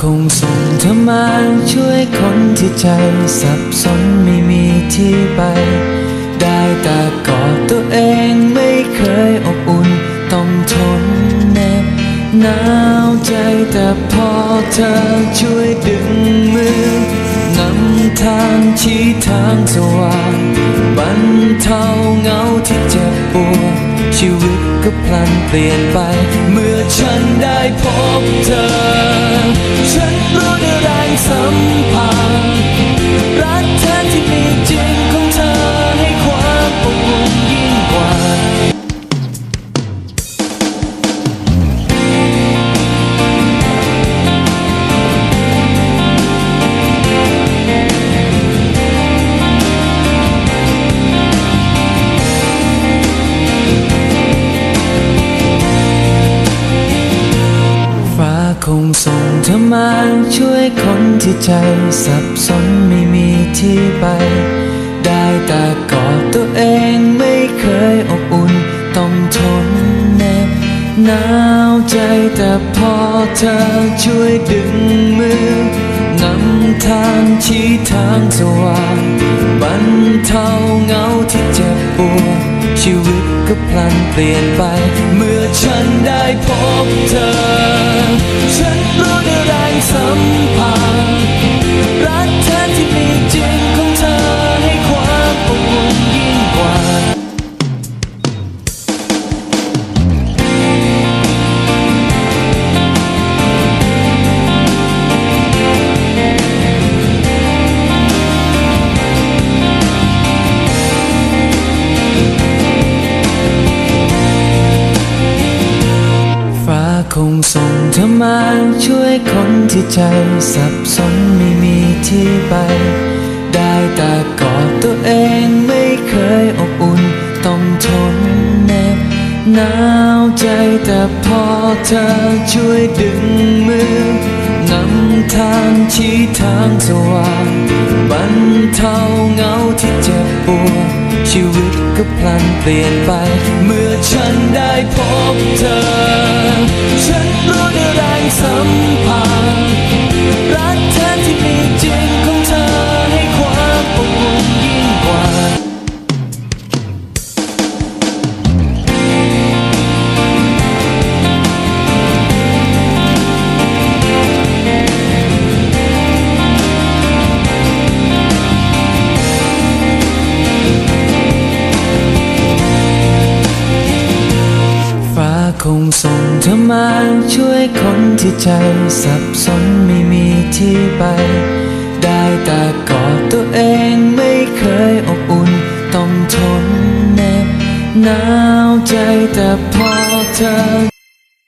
คงส่งธรรมะช่วยคนที่ใจสับสนไม่มีที่ไป ได้แต่กอดตัวเองไม่เคยอบอุ่น ต้องทนเน็บหนาวใจแต่พอเธอช่วยดึงมือนำทางชี้ทางสว่างบรรเทาเหงาที่เจ็บปวด ชีวิตก็พลันเปลี่ยนไป เมื่อฉันได้พบเธอ ฉันรู้ได้แรงสัมพันธ์ คงส่งเธอมาช่วยคนที่ใจสับสนไม่มีที่ไป ได้แต่กอดตัวเองไม่เคยอบอุ่นต้องทนเหน็บหนาวใจแต่พอเธอช่วยดึงมือนำทางชี้ทางสว่างบรรเทาเหงาที่เจ็บปวดชีวิตก็พลันเปลี่ยนไป เมื่อฉันได้พบเธอ งส่งเธอมาช่วยคนที่ใจสับสนไม่มีที่ไป ได้แต่กอดตัวเองไม่เคยอบอุ่นต้องทนเหน็บหนาวใจแต่พอเธอช่วยดึงมือนำทางชี้ทางสว่างบรรเทาเหงาที่เจ็บปวดชีวิตก็พลันเปลี่ยนไป เมื่อฉันได้พบ งส่งเธอมาช่วยคนที่ใจสับสนไม่มีที่ไป ได้แต่กอดตัวเองไม่เคยอบอุ่น ต้องทนเน็บหนาวใจแต่พอเธอ